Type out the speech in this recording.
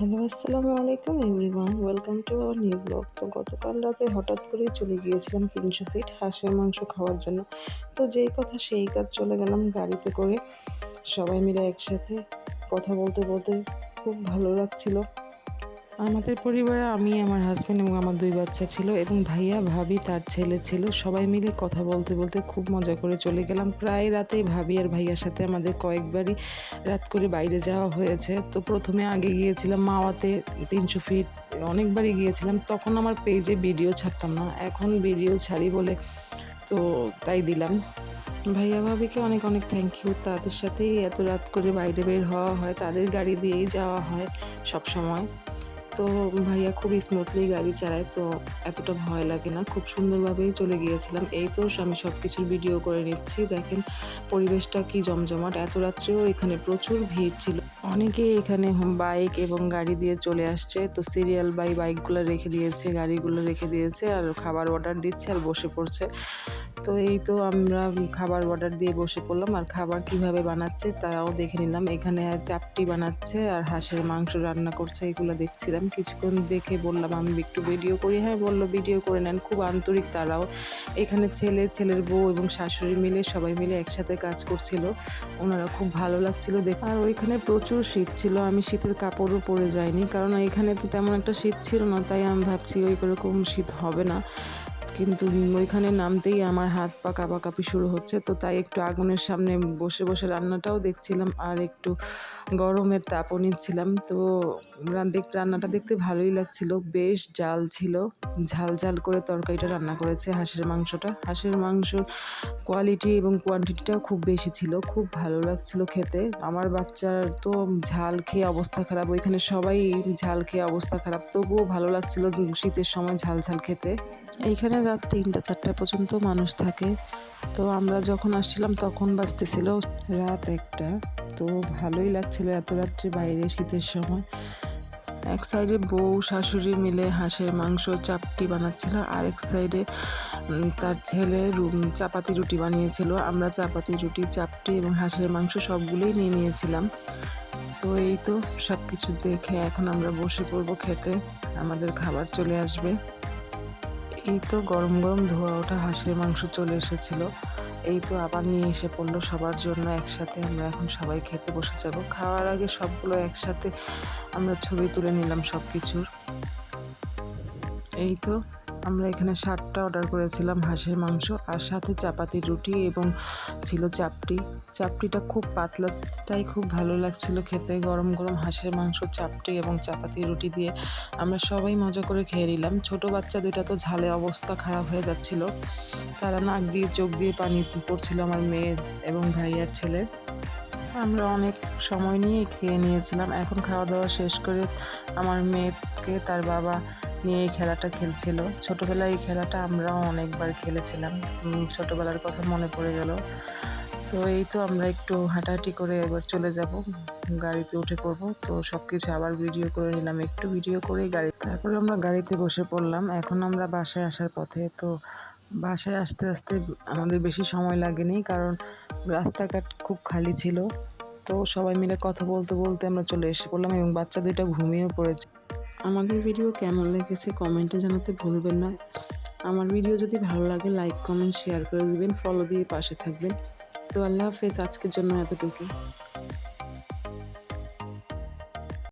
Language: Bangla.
হ্যালো, আসসালামু আলাইকুম everyone. Welcome to our new blog. তো গতকাল রাতে হঠাৎ করেই চলে গিয়েছিলাম তিনশো ফিট হাঁসের মাংস খাওয়ার জন্য। তো যেই কথা সেই কাজ চলে গেলাম গাড়িতে করে। সবাই মিলে একসাথে কথা বলতে বলতে খুব ভালো লাগছিল। আমাদের পরিবারে আমি, আমার হাজব্যান্ড এবং আমার দুই বাচ্চা ছিল এবং ভাইয়া, ভাবি তার ছেলে ছিল। সবাই মিলে কথা বলতে বলতে খুব মজা করে চলে গেলাম। প্রায় রাতেই ভাবি আর ভাইয়ার সাথে আমাদের কয়েকবারই রাত করে বাইরে যাওয়া হয়েছে। তো প্রথমে আগে গিয়েছিলাম মাওয়াতে, তিনশো ফিট অনেকবারই গিয়েছিলাম। তখন আমার পেজে ভিডিও ছাড়তাম না। এখন ভিডিও ছাড়ি বলে তো তাই দিলাম। ভাইয়া, ভাবিকে অনেক অনেক থ্যাংক ইউ তাদের সাথেই এত রাত করে বাইরে বের হওয়া হয়, তাদের গাড়ি দিয়েই যাওয়া হয় সব সময় তো ভাইয়া খুব স্মুথলি গাড়ি চালায়, তো এতটা ভয় লাগে না। খুব সুন্দরভাবেই চলে গিয়েছিলাম। এই তো আমি সব কিছুর ভিডিও করে নিচ্ছি। দেখেন পরিবেশটা কি জমজমাট। এত রাত্রেও এখানে প্রচুর ভিড় ছিল। অনেকে এখানে বাইক এবং গাড়ি দিয়ে চলে আসছে। তো সিরিয়াল বাই বাইকগুলো রেখে দিয়েছে, গাড়িগুলো রেখে দিয়েছে আর খাবার অর্ডার দিচ্ছে আর বসে পড়ছে। তো এই তো আমরা খাবার অর্ডার দিয়ে বসে পড়লাম। আর খাবার কীভাবে বানাচ্ছে তাও দেখে নিলাম। এখানে চাপটি বানাচ্ছে আর হাঁসের মাংস রান্না করছে, এগুলো দেখছিলাম। কিছুক্ষণ দেখে বললাম, আমি একটু ভিডিও করি। হ্যাঁ বলল ভিডিও করে নেন। খুব আন্তরিক তারাও। এখানে ছেলে, ছেলের বউ এবং শাশুড়ি মিলে সবাই মিলে একসাথে কাজ করছিল। ওনারা খুব ভালো লাগছিল দেখ আর ওইখানে প্রচুর শীত ছিল। আমি শীতের কাপড়ও পরে যাইনি। কারণ এখানে তো তেমন একটা শীত ছিল না, তাই আমি ভাবছি ওই রকম শীত হবে না। কিন্তু ওইখানে নামতেই আমার হাত পা কাঁপাকাঁপি শুরু হচ্ছে। তো তাই একটু আগুনের সামনে বসে বসে রান্নাটাও দেখছিলাম আর একটু গরমের তাপও নিচ্ছিলাম। তো রান্নাটা দেখতে ভালোই লাগছিল। বেশ জাল ছিল। ঝাল ঝাল করে তরকারিটা রান্না করেছে হাঁসের মাংসটা। হাঁসের মাংসর কোয়ালিটি এবং কোয়ান্টিটিটাও খুব বেশি ছিল। খুব ভালো লাগছিল খেতে। আমার বাচ্চার তো ঝাল খেয়ে অবস্থা খারাপ। ওইখানে সবাই ঝাল খেয়ে অবস্থা খারাপ। তবুও ভালো লাগছিল শীতের সময় ঝাল ঝাল খেতে। এইখানে রাত তিনটা, চারটা পর্যন্ত মানুষ থাকে। তো আমরা যখন আসছিলাম তখন বাজতেছিল রাত একটা। তো ভালোই লাগছিল এত রাত্রে বাইরে শীতের সময়। এক সাইডে বউ, শাশুড়ি মিলে হাঁসের মাংস, চাপটি বানাচ্ছিল। আর এক সাইডে তার ছেলে চাপাতি রুটি বানিয়েছিল। আমরা চাপাতি, রুটি, চাপটি এবং হাঁসের মাংস সবগুলোই নিয়ে নিয়েছিলাম। তো এই তো সব কিছু দেখে এখন আমরা বসে পড়ব খেতে। আমাদের খাবার চলে আসবে। এই তো গরম গরম ধোয়া ওঠা হাঁসের মাংস চলে এসেছিল। এই তো আবার নিয়ে এসে পড়ল সবার জন্য একসাথে। আমরা এখন সবাই খেতে বসে যাব। খাওয়ার আগে সবগুলো একসাথে আমরা ছবি তুলে নিলাম সব কিছুর এই তো আমরা এখানে ষাটটা অর্ডার করেছিলাম, হাঁসের মাংস আর সাথে চাপাতি রুটি এবং ছিল চাপটি। চাপটিটা খুব পাতলা, তাই খুব ভালো লাগছিল খেতে। গরম গরম হাঁসের মাংস, চাপটি এবং চাপাতি রুটি দিয়ে আমরা সবাই মজা করে খেয়ে নিলাম। ছোট বাচ্চা দুইটা তো ঝালে অবস্থা খারাপ হয়ে যাচ্ছিল। তারা নাক দিয়ে, চোখ দিয়ে পানি পড়ছিল আমার মেয়ের এবং ভাইয়ার ছেলে আমরা অনেক সময় নিয়ে খেয়ে নিয়েছিলাম। এখন খাওয়া দাওয়া শেষ করে আমার মেয়েকে, তার বাবা নিয়ে এই খেলাটা খেলছিল। ছোটোবেলায় এই খেলাটা আমরাও অনেকবার খেলেছিলাম। ছোটোবেলার কথা মনে পড়ে গেল। তো এই তো আমরা একটু হাঁটাহাঁটি করে এবার চলে যাব। গাড়িতে উঠে পড়ব। তো সব কিছু আবার ভিডিও করে নিলাম। একটু ভিডিও করেই গাড়ি তারপরে আমরা গাড়িতে বসে পড়লাম। এখন আমরা বাসায় আসার পথে। তো বাসায় আসতে আসতে আমাদের বেশি সময় লাগেনি কারণ রাস্তাঘাট খুব খালি ছিল। তো সবাই মিলে কথা বলতে বলতে আমরা চলে এসে পড়লাম এবং বাচ্চা দুইটা ঘুমিয়েও পড়েছে। আমাদের ভিডিও কেমন লেগেছে কমেন্টে জানাতে ভুলবেন না। আমার ভিডিও যদি ভালো লাগে লাইক কমেন্ট শেয়ার করে দিবেন ফলো দিয়ে পাশে থাকবেন। তো আল্লাহ হাফেজ, আজকের জন্য এতটুকু